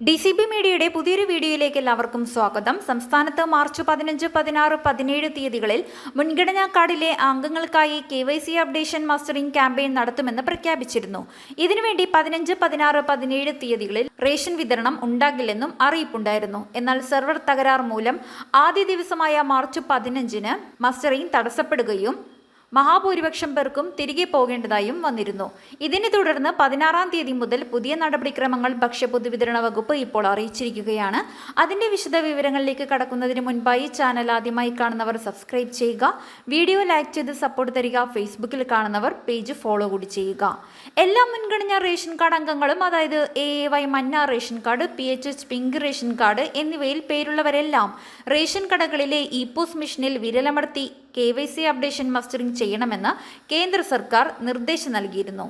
D C B മീഡിയയുടെ പുതിയൊരു വീഡിയോയിലേക്ക് എല്ലാവർക്കും സ്വാഗതം. സംസ്ഥാനത്ത് മാർച്ച് പതിനഞ്ച് പതിനാറ് പതിനേഴ് തീയതികളിൽ മുൻഗണനാ കാർഡിലെ അംഗങ്ങൾക്കായി K Y C updation mustering campaign നടത്തുമെന്ന് പ്രഖ്യാപിച്ചിരുന്നു. ഇതിനുവേണ്ടി പതിനഞ്ച് പതിനാറ് പതിനേഴ് തീയതികളിൽ റേഷൻ വിതരണം ഉണ്ടാകില്ലെന്നും അറിയിപ്പുണ്ടായിരുന്നു. എന്നാൽ സെർവർ തകരാർ മൂലം ആദ്യ ദിവസമായ മാർച്ച് പതിനഞ്ചിന് മസ്റ്ററിംഗ് തടസ്സപ്പെടുകയും മഹാഭൂരിപക്ഷം പേർക്കും തിരികെ പോകേണ്ടതായും വന്നിരുന്നു. ഇതിനെ തുടർന്ന് പതിനാറാം തീയതി മുതൽ പുതിയ നടപടിക്രമങ്ങൾ ഭക്ഷ്യപൊതുവിതരണ വകുപ്പ് ഇപ്പോൾ അറിയിച്ചിരിക്കുകയാണ്. അതിന്റെ വിശദ വിവരങ്ങളിലേക്ക് കടക്കുന്നതിന് മുൻപായി ചാനൽ ആദ്യമായി കാണുന്നവർ സബ്സ്ക്രൈബ് ചെയ്യുക. വീഡിയോ ലൈക്ക് ചെയ്ത് സപ്പോർട്ട് തരിക. ഫേസ്ബുക്കിൽ കാണുന്നവർ പേജ് ഫോളോ കൂടി ചെയ്യുക. എല്ലാ മുൻഗണനാ റേഷൻ കാർഡ് അംഗങ്ങളും അതായത് എ എ വൈ മന്ന ration card P H H pink ration card എന്നിവയിൽ പേരുള്ളവരെല്ലാം റേഷൻ കടകളിലെ ഇ പോസ് മെഷീനിൽ വിരലമർത്തി K Y C updation mustering ചെയ്യണമെന്ന് കേന്ദ്ര സർക്കാർ നിർദ്ദേശം നൽകിയിരുന്നു.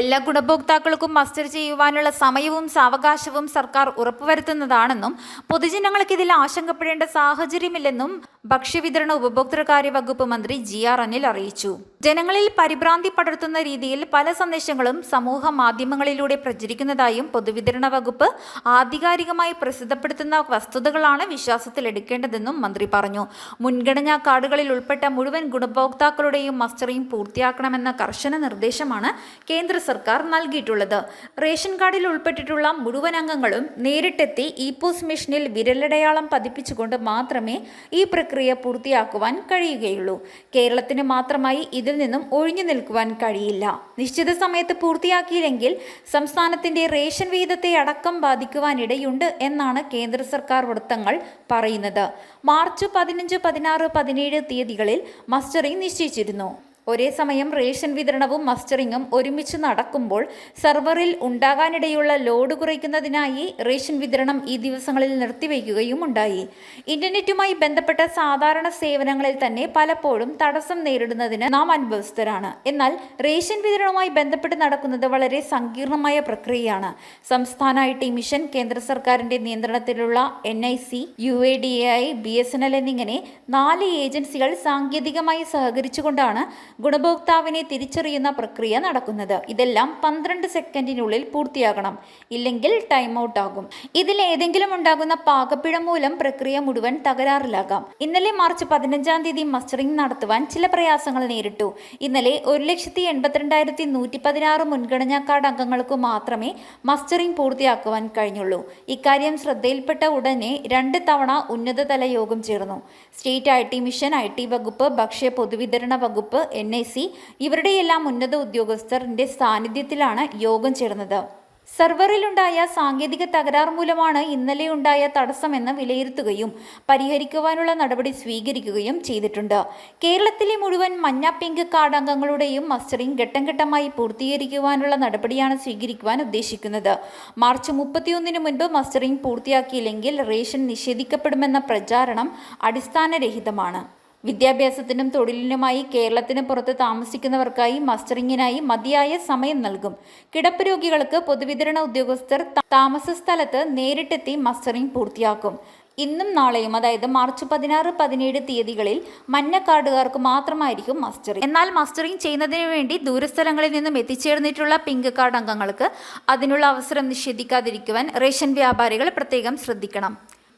എല്ലാ ഗുണഭോക്താക്കൾക്കും മസ്റ്റർ ചെയ്യുവാനുള്ള സമയവും സാവകാശവും സർക്കാർ ഉറപ്പുവരുത്തുന്നതാണെന്നും പൊതുജനങ്ങൾക്ക് ഇതിൽ ആശങ്കപ്പെടേണ്ട സാഹചര്യമില്ലെന്നും ഭക്ഷ്യവിതരണ ഉപഭോക്തൃകാര്യ വകുപ്പ് മന്ത്രി ജി ആർ അനിൽ അറിയിച്ചു. ജനങ്ങളിൽ പരിഭ്രാന്തി പടർത്തുന്ന രീതിയിൽ പല സന്ദേശങ്ങളും സമൂഹ മാധ്യമങ്ങളിലൂടെ പ്രചരിക്കുന്നതായും പൊതുവിതരണ വകുപ്പ് ആധികാരികമായി പ്രസിദ്ധപ്പെടുത്തുന്ന വസ്തുതകളാണ് വിശ്വാസത്തിൽ എടുക്കേണ്ടതെന്നും മന്ത്രി പറഞ്ഞു. മുൻഗണനാ കാർഡുകളിൽ ഉൾപ്പെട്ട മുഴുവൻ ഗുണഭോക്താക്കളുടെയും മസ്റ്ററിംഗ് പൂർത്തിയാക്കണമെന്ന കർശന നിർദ്ദേശമാണ് കേന്ദ്ര സർക്കാർ നൽകിയിട്ടുള്ളത്. റേഷൻ കാർഡിൽ ഉൾപ്പെട്ടിട്ടുള്ള മുഴുവൻ അംഗങ്ങളും നേരിട്ടെത്തി ഇ പോസ് മെഷീനിൽ വിരലടയാളം പതിപ്പിച്ചുകൊണ്ട് മാത്രമേ ഈ പ്രക്രിയ പൂർത്തിയാക്കുവാൻ കഴിയുകയുള്ളൂ. കേരളത്തിന് മാത്രമായി ഇതിൽ നിന്നും ഒഴിഞ്ഞു നിൽക്കുവാൻ കഴിയില്ല. നിശ്ചിത സമയത്ത് പൂർത്തിയാക്കിയില്ലെങ്കിൽ സംസ്ഥാനത്തിന്റെ റേഷൻ വിഹിതത്തെ അടക്കം ബാധിക്കുവാനിടയുണ്ട് എന്നാണ് കേന്ദ്ര സർക്കാർ വൃത്തങ്ങൾ പറയുന്നത്. മാർച്ച് പതിനഞ്ച് പതിനാറ് പതിനേഴ് തീയതികളിൽ മസ്റ്ററിംഗ് നിശ്ചയിച്ചിരുന്നു. ഒരേ സമയം റേഷൻ വിതരണവും മസ്റ്ററിങ്ങും ഒരുമിച്ച് നടക്കുമ്പോൾ സെർവറിൽ ഉണ്ടാകാനിടയുള്ള ലോഡ് കുറയ്ക്കുന്നതിനായി റേഷൻ വിതരണം ഈ ദിവസങ്ങളിൽ നിർത്തിവെക്കുകയും ഉണ്ടായി. ഇന്റർനെറ്റുമായി ബന്ധപ്പെട്ട സാധാരണ സേവനങ്ങളിൽ തന്നെ പലപ്പോഴും തടസ്സം നേരിടുന്നതിന് നാം അനുഭവസ്ഥരാണ്. എന്നാൽ റേഷൻ വിതരണവുമായി ബന്ധപ്പെട്ട് നടക്കുന്നത് വളരെ സങ്കീർണമായ പ്രക്രിയയാണ്. സംസ്ഥാന ഐ ടി മിഷൻ കേന്ദ്ര സർക്കാരിന്റെ നിയന്ത്രണത്തിലുള്ള N I C U A D A I B S N L എന്നിങ്ങനെ നാല് ഏജൻസികൾ സാങ്കേതികമായി സഹകരിച്ചുകൊണ്ടാണ് ഗുണഭോക്താവിനെ തിരിച്ചറിയുന്ന പ്രക്രിയ നടക്കുന്നത്. ഇതെല്ലാം പന്ത്രണ്ട് സെക്കൻഡിനുള്ളിൽ പൂർത്തിയാകണം. ഇല്ലെങ്കിൽ ടൈം ഔട്ട് ആകും. ഇതിൽ ഏതെങ്കിലും ഉണ്ടാകുന്ന പാകപ്പിഴ മൂലം പ്രക്രിയ മുഴുവൻ തകരാറിലാകാം. ഇന്നലെ മാർച്ച് പതിനഞ്ചാം തീയതി മസ്റ്ററിംഗ് നടത്തുവാൻ ചില പ്രയാസങ്ങൾ നേരിട്ടു. ഇന്നലെ ഒരു ലക്ഷത്തി എൺപത്തിരണ്ടായിരത്തി നൂറ്റി പതിനാറ് മുൻഗണനാ കാർഡ് അംഗങ്ങൾക്ക് മാത്രമേ മസ്റ്ററിംഗ് പൂർത്തിയാക്കുവാൻ കഴിഞ്ഞുള്ളൂ. ഇക്കാര്യം ശ്രദ്ധയിൽപ്പെട്ട ഉടനെ രണ്ട് തവണ ഉന്നതതല യോഗം ചേർന്നു. State I T mission I T വകുപ്പ് ഭക്ഷ്യ പൊതുവിതരണ വകുപ്പ് എൻ ഐ സി ഇവരുടെയെല്ലാം ഉന്നത ഉദ്യോഗസ്ഥരുടെ സാന്നിധ്യത്തിലാണ് യോഗം ചേർന്നത്. സെർവറിലുണ്ടായ സാങ്കേതിക തകരാർ മൂലമാണ് ഇന്നലെ ഉണ്ടായ തടസ്സമെന്ന് വിലയിരുത്തുകയും പരിഹരിക്കുവാനുള്ള നടപടി സ്വീകരിക്കുകയും ചെയ്തിട്ടുണ്ട്. കേരളത്തിലെ മുഴുവൻ മഞ്ഞ പിങ്ക് കാർഡ് അംഗങ്ങളുടെയും മസ്റ്ററിംഗ് ഘട്ടം ഘട്ടമായി പൂർത്തീകരിക്കുവാനുള്ള നടപടിയാണ് സ്വീകരിക്കുവാൻ ഉദ്ദേശിക്കുന്നത്. മാർച്ച് മുപ്പത്തിയൊന്നിന് മുൻപ് മസ്റ്ററിംഗ് പൂർത്തിയാക്കിയില്ലെങ്കിൽ റേഷൻ നിഷേധിക്കപ്പെടുമെന്ന പ്രചാരണം അടിസ്ഥാനരഹിതമാണ്. വിദ്യാഭ്യാസത്തിനും തൊഴിലിനുമായി കേരളത്തിന് പുറത്ത് താമസിക്കുന്നവർക്കായി മസ്റ്ററിങ്ങിനായി മതിയായ സമയം നൽകും. കിടപ്പ് രോഗികൾക്ക് പൊതുവിതരണ ഉദ്യോഗസ്ഥർ താമസ സ്ഥലത്ത് നേരിട്ടെത്തി മസ്റ്ററിംഗ് പൂർത്തിയാക്കും. ഇന്നും നാളെയും അതായത് മാർച്ച് പതിനാറ് പതിനേഴ് തീയതികളിൽ മഞ്ഞക്കാർഡുകാർക്ക് മാത്രമായിരിക്കും മസ്റ്ററിംഗ്. എന്നാൽ മസ്റ്ററിംഗ് ചെയ്യുന്നതിന് വേണ്ടി ദൂരസ്ഥലങ്ങളിൽ നിന്നും എത്തിച്ചേർന്നിട്ടുള്ള പിങ്ക് കാർഡ് അംഗങ്ങൾക്ക് അതിനുള്ള അവസരം നിഷേധിക്കാതിരിക്കുവാൻ റേഷൻ വ്യാപാരികൾ പ്രത്യേകം ശ്രദ്ധിക്കണം.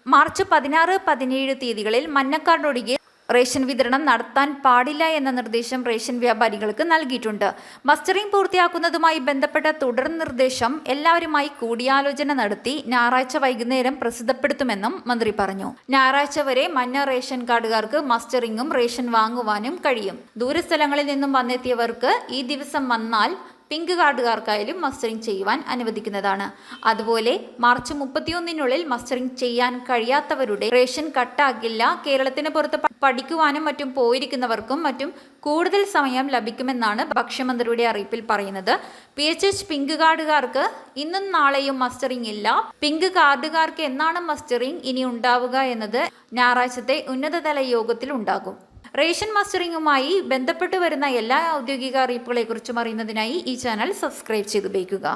മാർച്ച് പതിനാറ് പതിനേഴ് തീയതികളിൽ മഞ്ഞക്കാർഡ് ഒഴികെ റേഷൻ വിതരണം നടത്താൻ പാടില്ല എന്ന നിർദ്ദേശം റേഷൻ വ്യാപാരികൾക്ക് നൽകിയിട്ടുണ്ട്. മസ്റ്ററിംഗ് പൂർത്തിയാക്കുന്നതുമായി ബന്ധപ്പെട്ട തുടർ നിർദ്ദേശം എല്ലാവരുമായി കൂടിയാലോചന നടത്തി ഞായറാഴ്ച വൈകുന്നേരം പ്രസിദ്ധപ്പെടുത്തുമെന്നും മന്ത്രി പറഞ്ഞു. ഞായറാഴ്ച വരെ മഞ്ഞ റേഷൻ കാർഡുകാർക്ക് മസ്റ്ററിംഗും റേഷൻ വാങ്ങുവാനും കഴിയും. ദൂരസ്ഥലങ്ങളിൽ നിന്നും വന്നെത്തിയവർക്ക് ഈ ദിവസം വന്നാൽ പിങ്ക് കാർഡുകാർക്കായാലും മസ്റ്ററിംഗ് ചെയ്യുവാൻ അനുവദിക്കുന്നതാണ്. അതുപോലെ മാർച്ച് മുപ്പത്തിയൊന്നിനുള്ളിൽ മസ്റ്ററിംഗ് ചെയ്യാൻ കഴിയാത്തവരുടെ റേഷൻ കട്ടാകില്ല. കേരളത്തിന് പുറത്ത് പഠിക്കുവാനും മറ്റും പോയിരിക്കുന്നവർക്കും മറ്റും കൂടുതൽ സമയം ലഭിക്കുമെന്നാണ് ഭക്ഷ്യമന്ത്രിയുടെ അറിയിപ്പിൽ പറയുന്നത്. പി എച്ച് എച്ച് പിങ്ക് കാർഡുകാർക്ക് ഇന്നും നാളെയും മസ്റ്ററിംഗ് ഇല്ല. പിങ്ക് കാർഡുകാർക്ക് എന്നാണ് മസ്റ്ററിംഗ് ഇനി ഉണ്ടാവുക എന്നത് ഞായറാഴ്ചത്തെ ഉന്നതതല യോഗത്തിൽ ഉണ്ടാകും. റേഷൻ മസ്റ്ററിംഗുമായി ബന്ധപ്പെട്ട് വരുന്ന എല്ലാ ഔദ്യോഗിക അറിയിപ്പുകളെക്കുറിച്ചും അറിയുന്നതിനായി ഈ ചാനൽ സബ്സ്ക്രൈബ് ചെയ്ത് ഉപയോഗിക്കുക